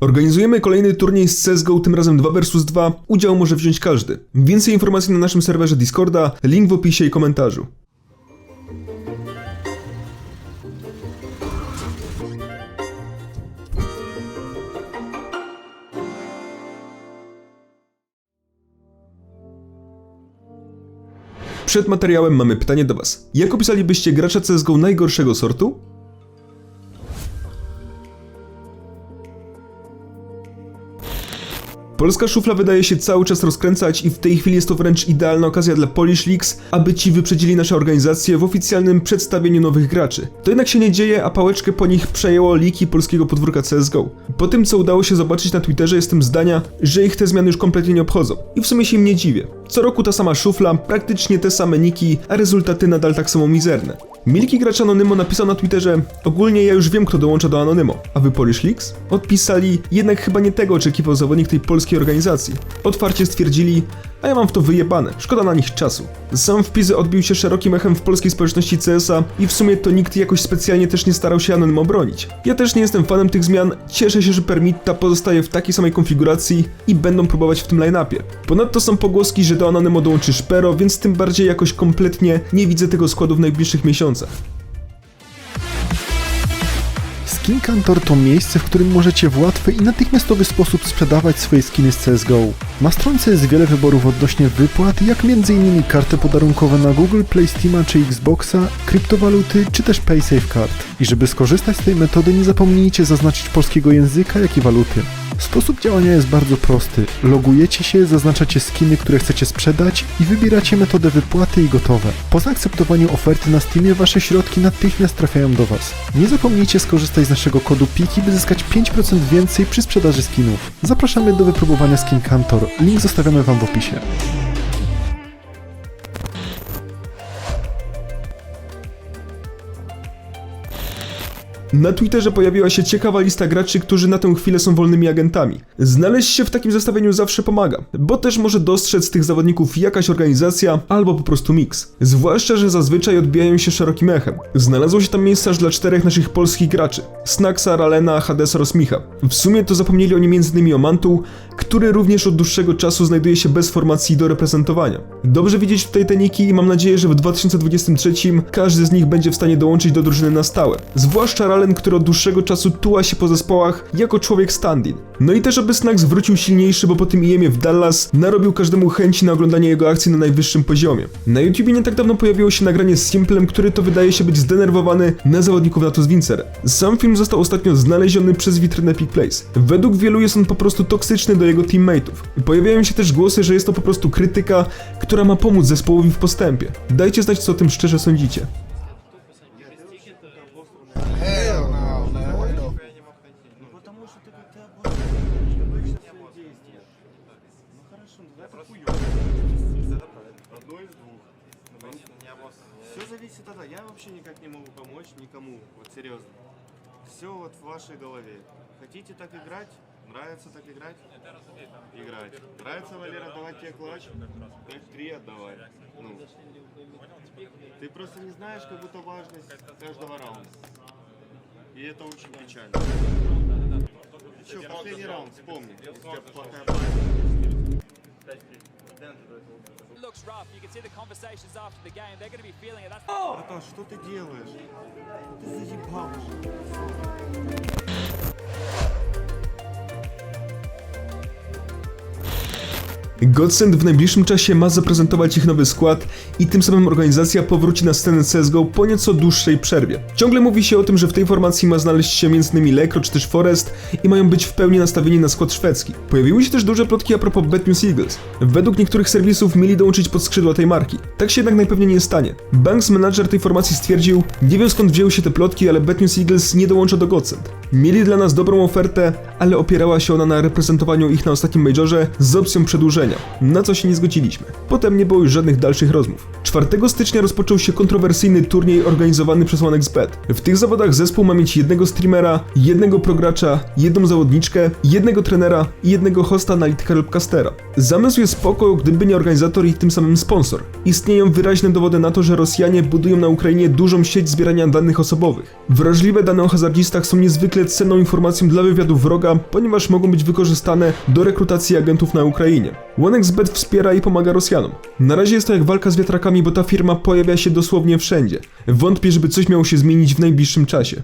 Organizujemy kolejny turniej z CSGO, tym razem 2 vs 2. Udział może wziąć każdy. Więcej informacji na naszym serwerze Discorda, link w opisie i komentarzu. Przed materiałem mamy pytanie do Was. Jak opisalibyście gracza CSGO najgorszego sortu? Polska szufla wydaje się cały czas rozkręcać i w tej chwili jest to wręcz idealna okazja dla Polish Leaks, aby ci wyprzedzili nasze organizacje w oficjalnym przedstawieniu nowych graczy. To jednak się nie dzieje, a pałeczkę po nich przejęło liki polskiego podwórka CSGO. Po tym, co udało się zobaczyć na Twitterze, jestem zdania, że ich te zmiany już kompletnie nie obchodzą. I w sumie się im nie dziwię. Co roku ta sama szufla, praktycznie te same niki, a rezultaty nadal tak samo mizerne. Milki gracz Anonymo napisał na Twitterze Ogólnie ja już wiem kto dołącza do Anonymo, a wy Polish Leaks? Odpisali, jednak chyba nie tego oczekiwał zawodnik tej polskiej organizacji. Otwarcie stwierdzili, a ja mam w to wyjebane, szkoda na nich czasu. Sam wpis odbił się szerokim echem w polskiej społeczności CS-a i w sumie to nikt jakoś specjalnie też nie starał się Anonymo bronić. Ja też nie jestem fanem tych zmian, cieszę się, że Permitta pozostaje w takiej samej konfiguracji i będą próbować w tym line-upie. Ponadto są pogłoski, że do Anonymo dołączy Szpero, więc tym bardziej jakoś kompletnie nie widzę tego składu w najbliższych miesiącach. Skin Kantor to miejsce, w którym możecie w łatwy i natychmiastowy sposób sprzedawać swoje skiny z CSGO. Na stronce jest wiele wyborów odnośnie wypłat, jak m.in. karty podarunkowe na Google Play Steama czy Xboxa, kryptowaluty czy też PaySafeCard. I żeby skorzystać z tej metody nie zapomnijcie zaznaczyć polskiego języka, jak i waluty. Sposób działania jest bardzo prosty. Logujecie się, zaznaczacie skiny, które chcecie sprzedać i wybieracie metodę wypłaty i gotowe. Po zaakceptowaniu oferty na Steamie wasze środki natychmiast trafiają do Was. Nie zapomnijcie skorzystać z naszego kodu PIKI, by zyskać 5% więcej przy sprzedaży skinów. Zapraszamy do wypróbowania Skin Kantor. Link zostawiamy Wam w opisie. Na Twitterze pojawiła się ciekawa lista graczy, którzy na tę chwilę są wolnymi agentami. Znaleźć się w takim zestawieniu zawsze pomaga, bo też może dostrzec tych zawodników jakaś organizacja albo po prostu miks. Zwłaszcza, że zazwyczaj odbijają się szerokim echem. Znalazło się tam miejsce aż dla czterech naszych polskich graczy. Snacksa, Ralena, Hadesa oraz Micha. W sumie to zapomnieli oni m.in. o Mantu, który również od dłuższego czasu znajduje się bez formacji do reprezentowania. Dobrze widzieć tutaj te niki i mam nadzieję, że w 2023 każdy z nich będzie w stanie dołączyć do drużyny na stałe. Zwłaszcza Ralen, który od dłuższego czasu tuła się po zespołach jako człowiek stand-in. No i też aby Snacks wrócił silniejszy, bo po tym IEMie w Dallas narobił każdemu chęci na oglądanie jego akcji na najwyższym poziomie. Na YouTubie nie tak dawno pojawiło się nagranie z Simplem, który to wydaje się być zdenerwowany na zawodników na to z Wincer. Sam film został ostatnio znaleziony przez witrynę Peak Place. Według wielu jest on po prostu toksyczny do jego teammateów. Pojawiają się też głosy, że jest to po prostu krytyka, która ma pomóc zespołowi w postępie. Dajcie znać, co o tym szczerze sądzicie. Все зависит от... Я вообще никак не могу помочь никому, вот серьезно. Все вот в вашей голове. Хотите так играть? Нравится так играть? Играть. Нравится, Валера, давать тебе клатч? 5-3 отдавай. Ну. Ты просто не знаешь как будто важность каждого раунда. И это очень печально. Еще последний раунд, вспомни. Если у тебя плохая память. Братан, что ты делаешь? Ты заебал уже. Godsend w najbliższym czasie ma zaprezentować ich nowy skład i tym samym organizacja powróci na scenę CSGO po nieco dłuższej przerwie. Ciągle mówi się o tym, że w tej formacji ma znaleźć się m.in. Lekro czy też Forest i mają być w pełni nastawieni na skład szwedzki. Pojawiły się też duże plotki a propos Betnews Eagles. Według niektórych serwisów mieli dołączyć pod skrzydła tej marki. Tak się jednak najpewniej nie stanie. Banks manager tej formacji stwierdził, nie wiem skąd wzięły się te plotki, ale Betnews Eagles nie dołącza do Godsend. Mieli dla nas dobrą ofertę, ale opierała się ona na reprezentowaniu ich na ostatnim majorze z opcją przedłużenia. Na co się nie zgodziliśmy. Potem nie było już żadnych dalszych rozmów. 4 stycznia rozpoczął się kontrowersyjny turniej organizowany przez OneXBet. W tych zawodach zespół ma mieć jednego streamera, jednego progracza, jedną zawodniczkę, jednego trenera i jednego hosta, analityka lub castera. Zamysł jest spoko, gdyby nie organizator i tym samym sponsor. Istnieją wyraźne dowody na to, że Rosjanie budują na Ukrainie dużą sieć zbierania danych osobowych. Wrażliwe dane o hazardzistach są niezwykle cenną informacją dla wywiadu wroga, ponieważ mogą być wykorzystane do rekrutacji agentów na Ukrainie. OneXBet wspiera i pomaga Rosjanom. Na razie jest to jak walka z wiatrakami, bo ta firma pojawia się dosłownie wszędzie. Wątpię, żeby coś miało się zmienić w najbliższym czasie.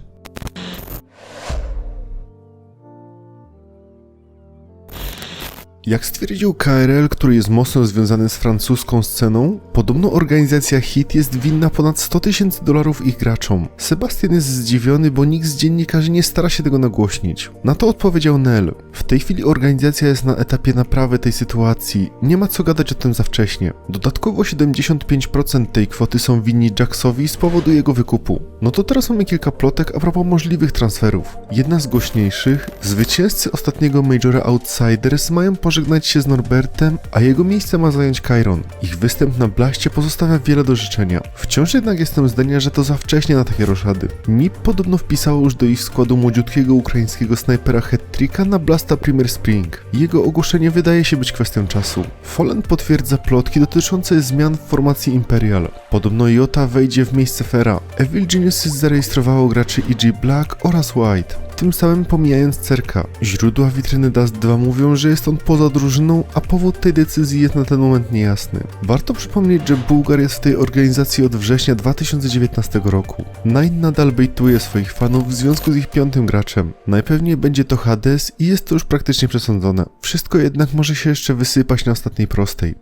Jak stwierdził KRL, który jest mocno związany z francuską sceną, podobno organizacja HIT jest winna ponad 100 tysięcy dolarów ich graczom. Sebastian jest zdziwiony, bo nikt z dziennikarzy nie stara się tego nagłośnić. Na to odpowiedział Nel. W tej chwili organizacja jest na etapie naprawy tej sytuacji, nie ma co gadać o tym za wcześnie. Dodatkowo 75% tej kwoty są winni Jacksowi z powodu jego wykupu. No to teraz mamy kilka plotek a propos możliwych transferów. Jedna z głośniejszych, zwycięzcy ostatniego Majora Outsiders mają pożegnać się z Norbertem, a jego miejsce ma zająć Chiron. Ich występ na blaście pozostawia wiele do życzenia. Wciąż jednak jestem zdania, że to za wcześnie na takie roszady. NIP podobno wpisało już do ich składu młodziutkiego ukraińskiego snajpera Hattricka na Blasta Premier Spring. Jego ogłoszenie wydaje się być kwestią czasu. Follen potwierdza plotki dotyczące zmian w formacji Imperial. Podobno Jota wejdzie w miejsce Fera. Evil Geniuses zarejestrowało graczy EG Black oraz White tym samym pomijając Cerka. Źródła witryny Dust 2 mówią, że jest on poza drużyną, a powód tej decyzji jest na ten moment niejasny. Warto przypomnieć, że Bułgar jest w tej organizacji od września 2019 roku. Nine nadal bejtuje swoich fanów w związku z ich piątym graczem. Najpewniej będzie to Hades i jest to już praktycznie przesądzone. Wszystko jednak może się jeszcze wysypać na ostatniej prostej.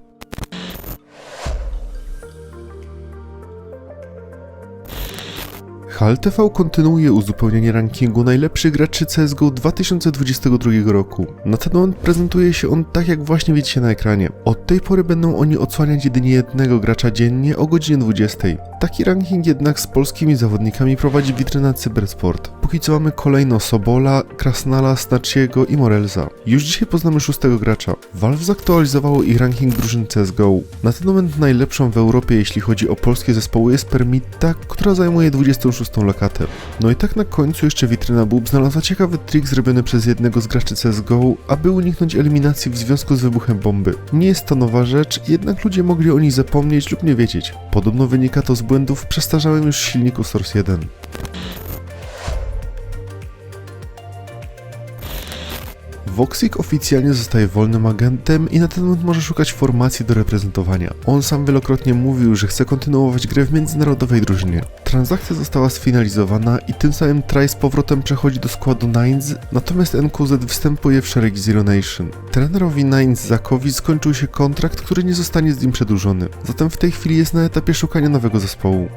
HAL TV kontynuuje uzupełnianie rankingu najlepszych graczy CSGO 2022 roku. Na ten moment prezentuje się on tak jak właśnie widzicie na ekranie. Od tej pory będą oni odsłaniać jedynie jednego gracza dziennie o godzinie 20. Taki ranking jednak z polskimi zawodnikami prowadzi witryna Cybersport. Póki co mamy kolejno Sobola, Krasnala, Snaciego i Morelza. Już dzisiaj poznamy szóstego gracza. Valve zaktualizowało ich ranking drużyn CSGO. Na ten moment najlepszą w Europie jeśli chodzi o polskie zespoły jest Permitta, która zajmuje 26 lokatę. No i tak na końcu jeszcze witryna Boob znalazła ciekawy trik zrobiony przez jednego z graczy CSGO, aby uniknąć eliminacji w związku z wybuchem bomby. Nie jest to nowa rzecz, jednak ludzie mogli o niej zapomnieć lub nie wiedzieć. Podobno wynika to z błędów w przestarzałym już silniku Source 1. Voxic oficjalnie zostaje wolnym agentem i na ten moment może szukać formacji do reprezentowania. On sam wielokrotnie mówił, że chce kontynuować grę w międzynarodowej drużynie. Transakcja została sfinalizowana i tym samym Try z powrotem przechodzi do składu Nines, natomiast NQZ występuje w szeregi Zero Nation. Trenerowi Nines Zakowi skończył się kontrakt, który nie zostanie z nim przedłużony. Zatem w tej chwili jest na etapie szukania nowego zespołu.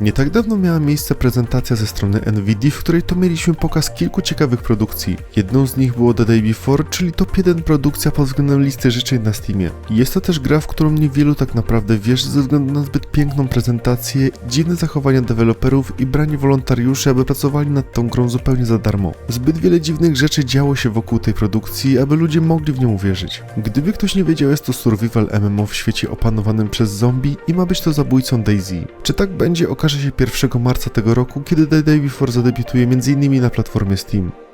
Nie tak dawno miała miejsce prezentacja ze strony NVIDIA, w której to mieliśmy pokaz kilku ciekawych produkcji. Jedną z nich było The Day Before, czyli top 1 produkcja pod względem listy życzeń na Steamie. Jest to też gra, w którą niewielu tak naprawdę wierzy ze względu na zbyt piękną prezentację, dziwne zachowania deweloperów i branie wolontariuszy, aby pracowali nad tą grą zupełnie za darmo. Zbyt wiele dziwnych rzeczy działo się wokół tej produkcji, aby ludzie mogli w nią uwierzyć. Gdyby ktoś nie wiedział, jest to survival MMO w świecie opanowanym przez zombie i ma być to zabójcą Daisy. Czy tak będzie, okaże się 1 marca tego roku, kiedy The Day Before zadebiutuje m.in. na platformie Steam.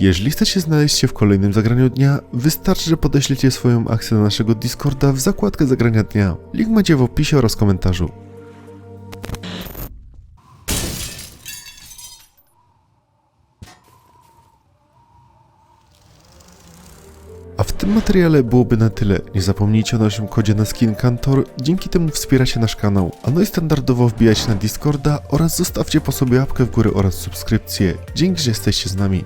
Jeżeli chcecie znaleźć się w kolejnym zagraniu dnia, wystarczy, że podeślecie swoją akcję do naszego Discorda w zakładkę zagrania dnia. Link macie w opisie oraz komentarzu. A w tym materiale byłoby na tyle. Nie zapomnijcie o naszym kodzie na skin Kantor, dzięki temu wspieracie nasz kanał. A no i standardowo wbijajcie na Discorda oraz zostawcie po sobie łapkę w górę oraz subskrypcję. Dzięki, że jesteście z nami.